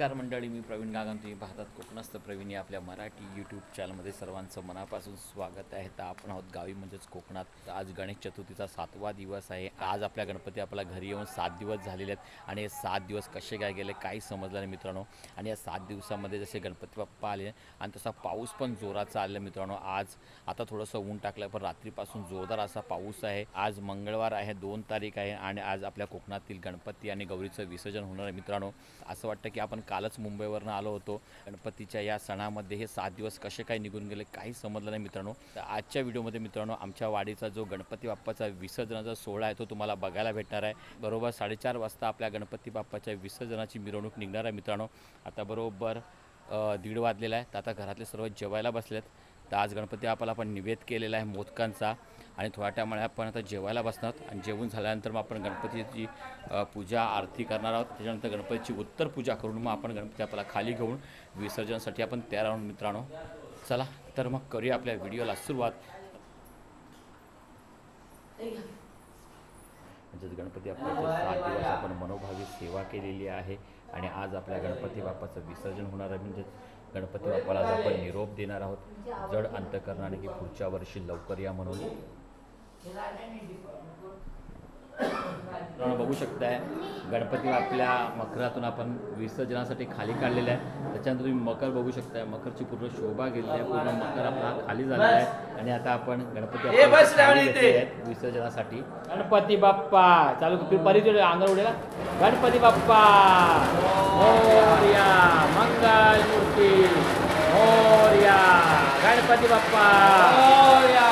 नमस्कार मंडळी मी प्रवीण गागन. तुम्ही पाहतात कोकणस्थ प्रवीण या आपल्या मराठी यूट्यूब चॅनलमध्ये सर्वांचं मनापासून स्वागत आहे. तर आपण आहोत गावी म्हणजेच कोकणात. आज गणेश चतुर्थीचा सातवा दिवस आहे. आज आपल्या गणपती आपल्या घरी येऊन सात दिवस झालेले आहेत. आणि हे सात दिवस कसे काय गेले काही समजलं नाही मित्रांनो. आणि या सात दिवसामध्ये जसे गणपती बाप्पा आले आणि तसा पाऊस पण जोराचा आलेला मित्रांनो. आज आता थोडंसं ऊन टाकलं पण रात्रीपासून जोरदार असा पाऊस आहे. आज मंगळवार आहे दोन तारीख आहे. आणि आज आपल्या कोकणातील गणपती आणि गौरीचं विसर्जन होणार आहे मित्रांनो. असं वाटतं की आपण कालच मुंबईवरनं आलो होतो. गणपतीच्या या सणामध्ये हे सात दिवस कसे काय निघून गेले काही समजलं नाही मित्रांनो. तर आजच्या व्हिडिओमध्ये मित्रांनो आमच्या वाडीचा जो गणपती बाप्पाचा विसर्जनाचा सोहळा आहे तो तुम्हाला बघायला भेटणार आहे. बरोबर साडेचार वाजता आपल्या गणपती बाप्पाच्या विसर्जनाची मिरवणूक निघणार आहे मित्रांनो. आता बरोबर दीड वाजलेला आहे. तर आता घरातले सर्व जेवायला बसलेत. तर आज गणपती आपला आपण निवेद केलेला आहे मोदकांचा आणि थोड्या टायमाने आपण आता जेवायला बसणार आणि जेवून झाल्यानंतर मग आपण गणपतीची पूजा आरती करणार आहोत. त्याच्यानंतर गणपतीची उत्तर पूजा करून मग आपण गणपती आपल्याला खाली घेऊन विसर्जनासाठी आपण तयार आहोत मित्रांनो. चला तर मग करूया आपल्या व्हिडिओला सुरुवात. म्हणजेच गणपती बाप्पाचे सात दिवस आपण मनोभावी सेवा केलेली आहे आणि आज आपल्या गणपती बाप्पाचं विसर्जन होणार आहे. म्हणजेच गणपती बाप्पाला आज आपण निरोप देणार आहोत. जड अंतकरणाने की पुढच्या वर्षी लवकर या म्हणून. बघू शकताय गणपती आपल्या मकरातून आपण विसर्जनासाठी खाली काढलेला आहे त्याच्यानंतर तुम्ही मकर बघू शकताय. मकरची पूर्ण शोभा गेलेली आहे. पूर्ण मकर आपला खाली झालेला आहे. आणि आता आपण गणपती विसर्जनासाठी गणपती बाप्पा. चालू परिचय अंगावर उडेला. गणपती बाप्पा. मंगल. मोर्या गणपती बाप्पा. मोर्या.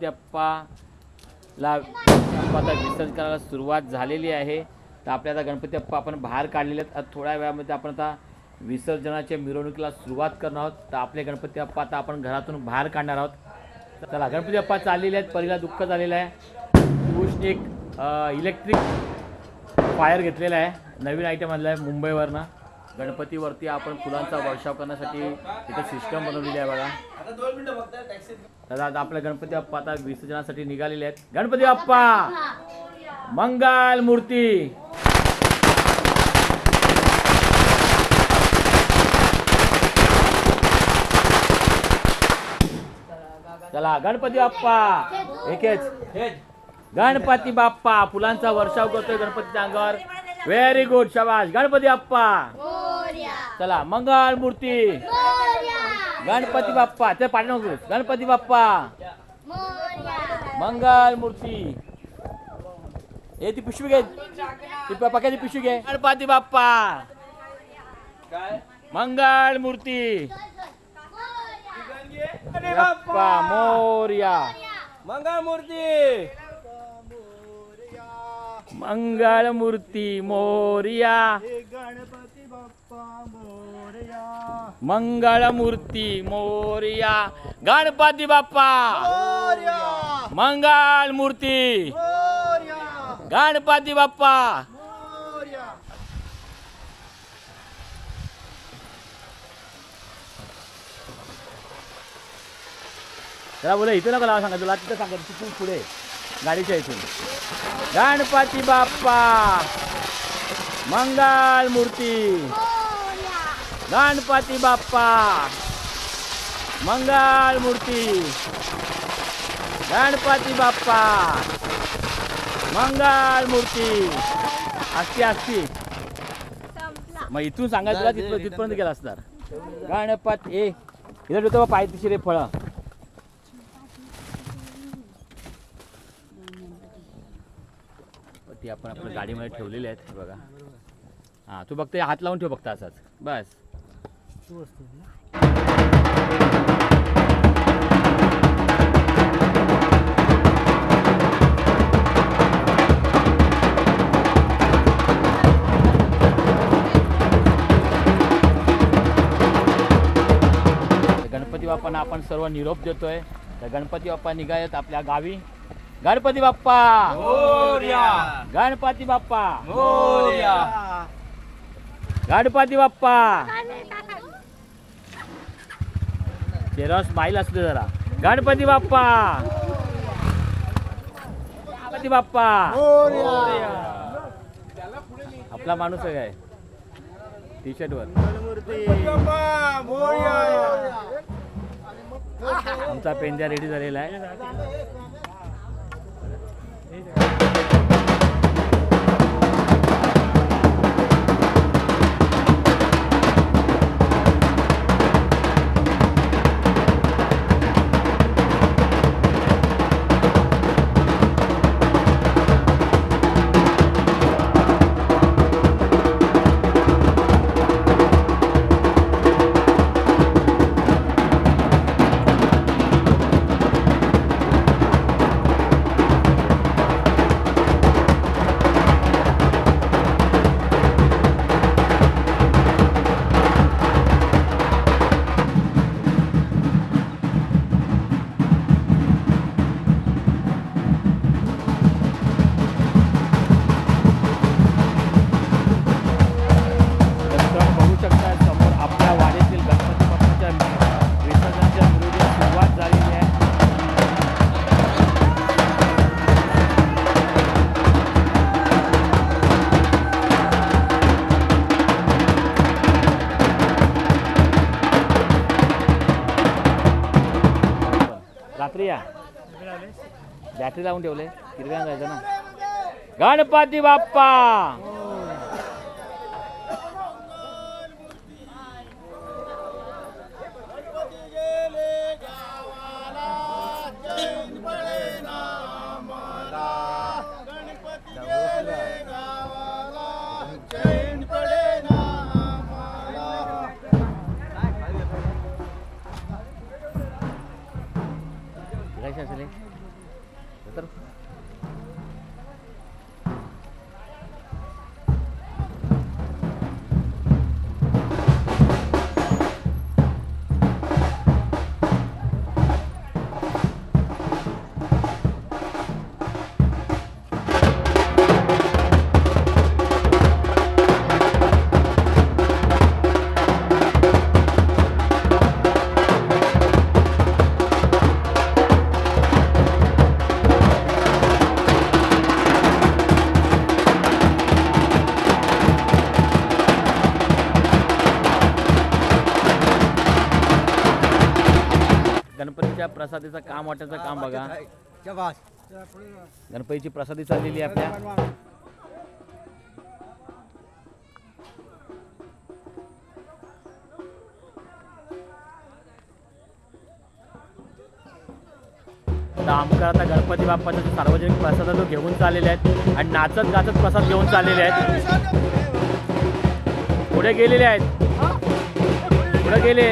बाप्पाला आता विसर्जन करायला सुरुवात झालेली आहे. तर आपल्या आता गणपती बाप्पा आपण बाहेर काढलेले आहेत. आता थोड्या वेळामध्ये आपण आता विसर्जनाच्या मिरवणुकीला सुरुवात करणार आहोत. तर आपले गणपती बाप्पा आता आपण घरातून बाहेर काढणार आहोत. चला गणपती बाप्पा चाललेले आहेत. पहिला दुःख झालेलं आहे. एक इलेक्ट्रिक फायर घेतलेला आहे. नवीन आयटम आणला आहे मुंबईवरनं. गणपतीवरती आपण फुलांचा वर्षाव करण्यासाठी इथं सिस्टम बनवलेली आहे बघा. दादा आता आपल्या गणपती बाप्पा आता विसर्जनासाठी निघालेले आहेत. गणपती बाप्पा! मंगल मूर्ती! चला गणपती बाप्पा! एकेच. गणपती बाप्पा फुलांचा वर्षाव करतोय गणपतीच्या अंगावर. व्हेरी गुड शाबाश गणपती बाप्पा. चला मंगल मूर्ती. गणपती बाप्पा. ते पाठी नको करूस. गणपती बाप्पा. मंगल मूर्ती. ए ती पिशवी घे. ती पक्याची पिशवी घे. गणपती बाप्पा. मंगल मूर्ती. बाप्पा मोर्या. मंगळ मूर्ती. मंगळ मूर्ती मोर्या. गणपती बाप्पा मोरया. मंगळ मूर्ती मोर्या गणपती बाप्पा. मंगळ मूर्ती गणपती बाप्पा. मोरया त्याला बोला इथं नका लावा सांगा तुला तिथं सांगा तिथून पुढे. गाडीच्या इथून. गणपती बाप्पा! मंगल मूर्ती! गणपती बाप्पा! मंगल मूर्ती! गणपती बाप्पा! मंगल मूर्ती! असती असती मग इथून सांगायचं तुला तिथपर्यंत गेला असणार गणपती ए इथं पायथीशी रे फळं. ती आपण आपल्या गाडीमध्ये ठेवलेली आहेत हे बघा. हां तू फक्त हात लावून ठेव फक्त असाच. बस. बाप्पांना आपण सर्व निरोप देतोय. तर गणपती बाप्पा निघालेत आपल्या गावी. गणपती बाप्पा. गणपती बाप्पा. गणपती बाप्पा. चेहऱ्यावर स्माईल असते जरा. गणपती बाप्पा. गणपती बाप्पा. आपला माणूस आहे काय? टी शर्ट वर आमचा पेंजा रेडी झालेला आहे. रात्री या. बॅटरी लावून ठेवले. हिरव्या जायचं ना. गणपती बाप्पा! गणपतीच्या प्रसादीचं काम वाटायचं काम बघा. गणपतीची प्रसादी चाललेली आहे आपल्या. आता आमका आता गणपती बाप्पाचा सार्वजनिक प्रसाद तो घेऊन चाललेले आहेत आणि नाचत गाचत प्रसाद घेऊन चाललेले आहेत. पुढे गेलेले आहेत. पुढे गेले.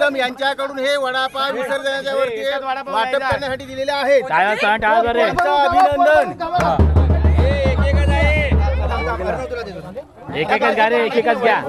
कदम यांच्याकडून हे वडापाव विसर्जनाच्या वरती वाटप करण्यासाठी दिलेले आहेत. टाळ्या सांग, टाळ्या बरे. त्यांचं अभिनंदन. एक एकच घ्या रे एक एकच घ्या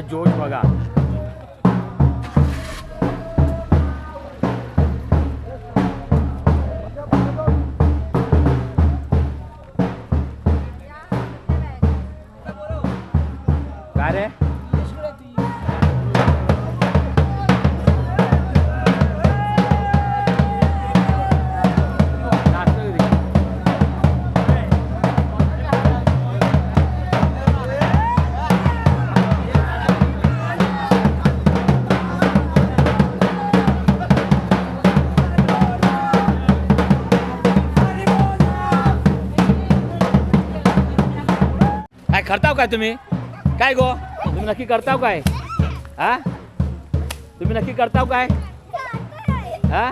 जोश बघा. करताव काय तुम्ही? काय गो? तुम्ही नक्की करताव काय? हा? तुम्ही नक्की करताव काय? हा?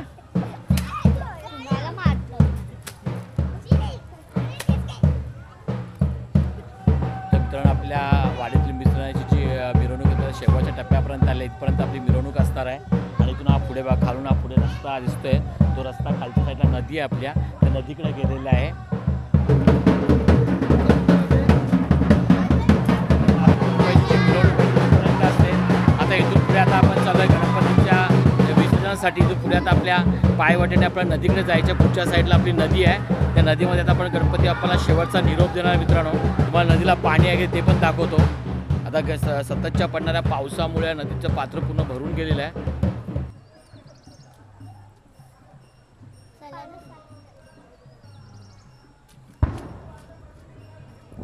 मित्रांनो आपल्या वाडीतील मित्रांची जी मिरवणूक येतात शेवटच्या टप्प्यापर्यंत आले. इथपर्यंत आपली मिरवणूक असणार आहे. आणि इथून हा पुढे बा खालून हा पुढे रस्ता दिसतोय. तो रस्ता खालच्या साईडला नदी आहे आपल्या. त्या नदीकडे गेलेला आहे. गणपतीच्या जो पुण्यात आपल्या पायवाटेने आपल्या नदीकडे जायच्या पुढच्या साईडला आपली नदी आहे. त्या नदीमध्ये आता आपण गणपती बाप्पाला शेवटचा निरोप देणार मित्रांनो. तुम्हाला नदीला पाणी आहे ते पण दाखवतो. आता ग- स- सततच्या पडणाऱ्या पावसामुळे नदीचं पात्र पूर्ण भरून गेलेलं आहे.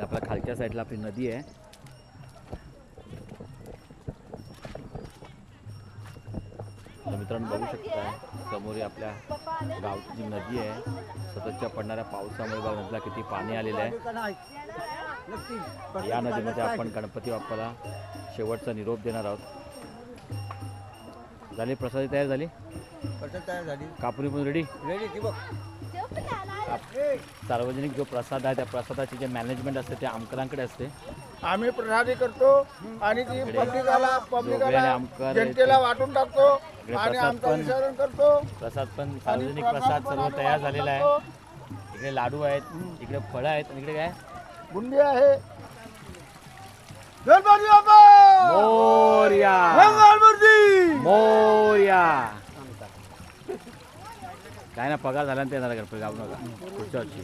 आपल्या खालच्या साईडला आपली नदी आहे. मित्रांनो बघू शकता समोर ही आपल्या गावची जी नदी आहे. सततच्या पडणाऱ्या पावसामुळे बघा नदीला किती पाणी आलेलं आहे. या नदीमध्ये आपण गणपती बाप्पाला शेवटचा निरोप देणार आहोत. झाली प्रसादी तयार झाली? तयार झाली. कापुरी पण रेडी रेडी ती बघ सार्वजनिक जो प्रसाद आहे त्या प्रसादाची जे मॅनेजमेंट असते ते आमकरांकडे असते. आम्ही प्रसादी करतो आणि ती पब्लिकाला पब्लिकाला जनतेला वाटून टाकतो. इकडे प्रसाद पण- प्रसाद पण सार्वजनिक प्रसाद सर्व तयार झालेला आहे. इकडे लाडू आहेत इकडे फळं आहेत आणि इकडे काय? बुंदी आहे. मोर्या. मोर्या. काय ना पगार झाला ना ते येणार गणपती गाव नका. पुढच्या वर्षी.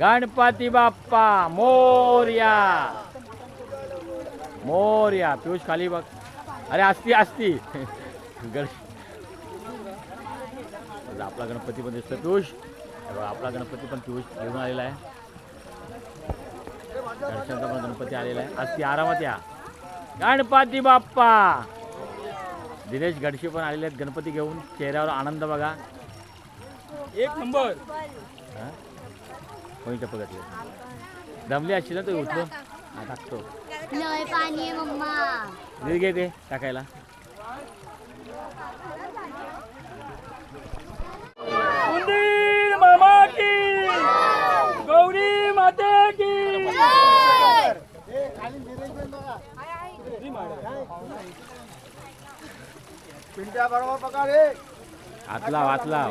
गणपती बाप्पा मोर्या. मोर्या. पियुष खाली बघ. अरे असती असती गण आपला गणपती पण दिसतो पियुष. आपला गणपती पण पियुष घेऊन आलेला आहे. दर्शनचा पण गणपती आलेला आहे. असती आरामात या. गणपती बाप्पा. दिनेश गडशी पण आलेले आहेत गणपती घेऊन. चेहऱ्यावर आनंद बघा. एक नंबर? कोणी चप्पल घातली दमली असशी ना तू उठलो. हा टाकतो. लय पाणी आहे मम्मा. दे घे ते टाकायला. उंदीर मामा की गौरी माते की. पिंट्या बरोबर पका रे हातला वाचला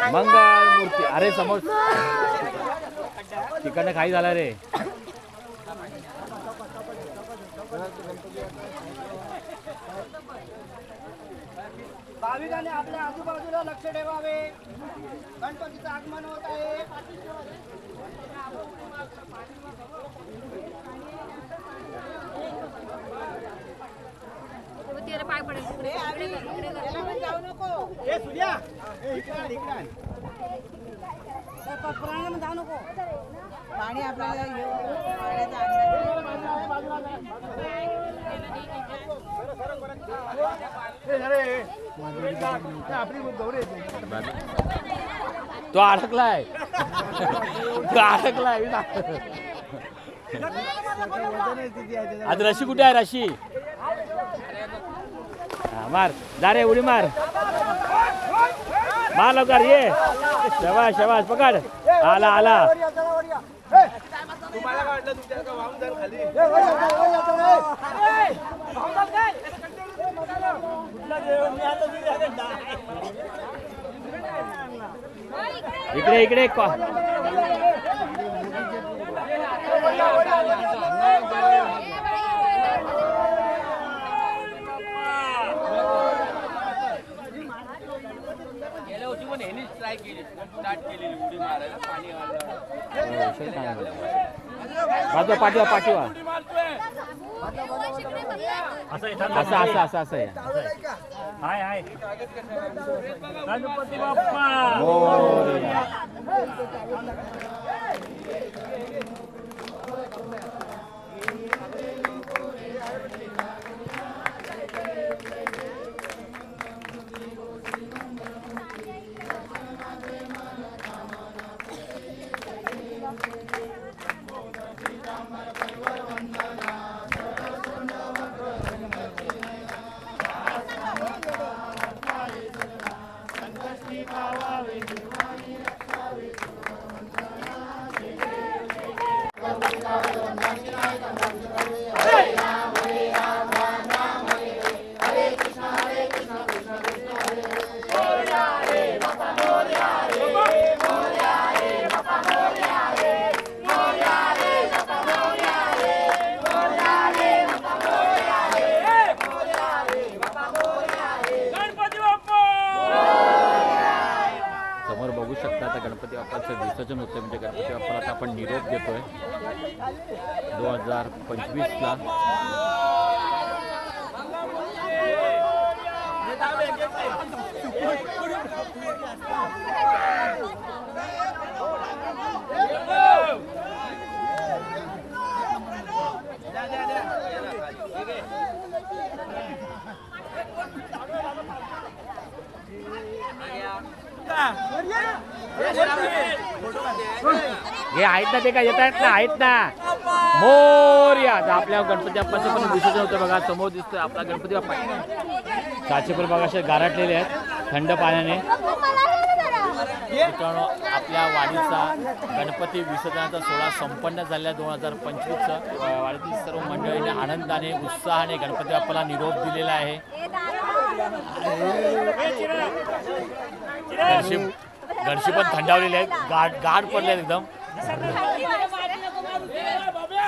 मंगल मूर्ती. अरे समोर. तिकडनं काही झालं रे. भाविकाने आपल्या आजूबाजूला लक्ष ठेवावे. गणपतीचं आगमन होत आहे. पाय पडेल इकडे कर, इकडे कर. आण. जाऊ नको पाणी आपल्याला घेऊन पाण्याचा. तो अडकलाय तो अडकलाय. आज रशी कुठे आहे रशी मार जा रे उडी मार. मार लवकर ये. शबाश शबाश पकड. आला आला. इकडे इकडे कॉ वाटलं तुमच्या का वाहून जाईल खाली ए, वर या, वर या, वर या. ए, वाहून जाईल काय? इकडे इकडे को- पाठवा पाठवा पाठवा. असं असं असं असं आहे. हाय हाय. गणपती बाप्पा. हे आहेत ना ते काय येत आहेत ना आहेत ना. मोर्या आता आपल्या गणपती बाप्पाचं पण विसर्जन होतं बघा. समोर दिसतोय आपला गणपती बाप्पा. काचेपूर बघा असे गारटलेले आहेत थंड पाण्याने. मित्रांनो आपल्या वाडीचा गणपती विसर्जनाचा सोहळा संपन्न झालेला दोन हजार पंचवीसचा. वाडीतील सर्व मंडळीने आनंदाने उत्साहाने गणपती बाप्पाला निरोप दिलेला आहे. घरशी पण थंडावलेले आहेत. गाठ गाठ पडले एकदम ए दादा पप्पा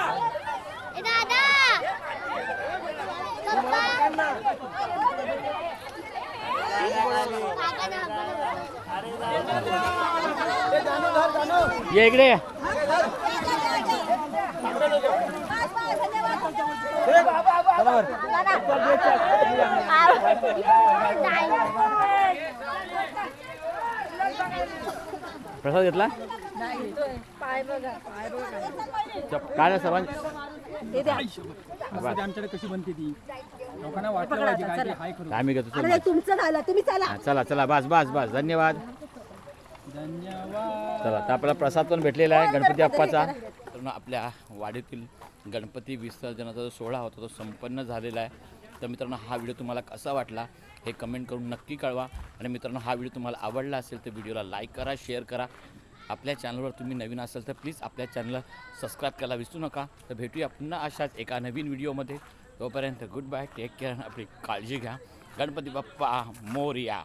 काका ना ये इकडे. प्रसाद घेतला? काय सर्वांनी आमच्याकडे कशी बनते ती? लोकांना वाटलं पाहिजे काय ते हाय करू. आम्ही घेतो चल, अरे तुमचं झालं तुम्ही चला. हा, चला चला. बस बस बस. धन्यवाद. धन्यवाद. चला तर आपल्याला प्रसाद पण भेटलेला आहे गणपती बाप्पाचा. तर आपल्या वाडीतील गणपती विसर्जनाचा जो सोहळा होता तो संपन्न झालेला आहे. तर मित्रांनो हा व्हिडिओ तुम्हाला कसा वाटला हे कमेंट करून नक्की कळवा. आणि मित्रांनो हा व्हिडिओ तुम्हाला आवडला असेल तर व्हिडिओला लाईक करा शेअर करा. आपल्या चॅनलवर तुम्ही नवीन असाल तर प्लीज आपल्या चॅनलला सबस्क्राईब करायला विसरू नका. तर भेटूया पुन्हा अशाच एका नवीन व्हिडिओमध्ये तोपर्यंत गुड बाय टेक केअर आपली काळजी घ्या. गणपती बाप्पा मोरया.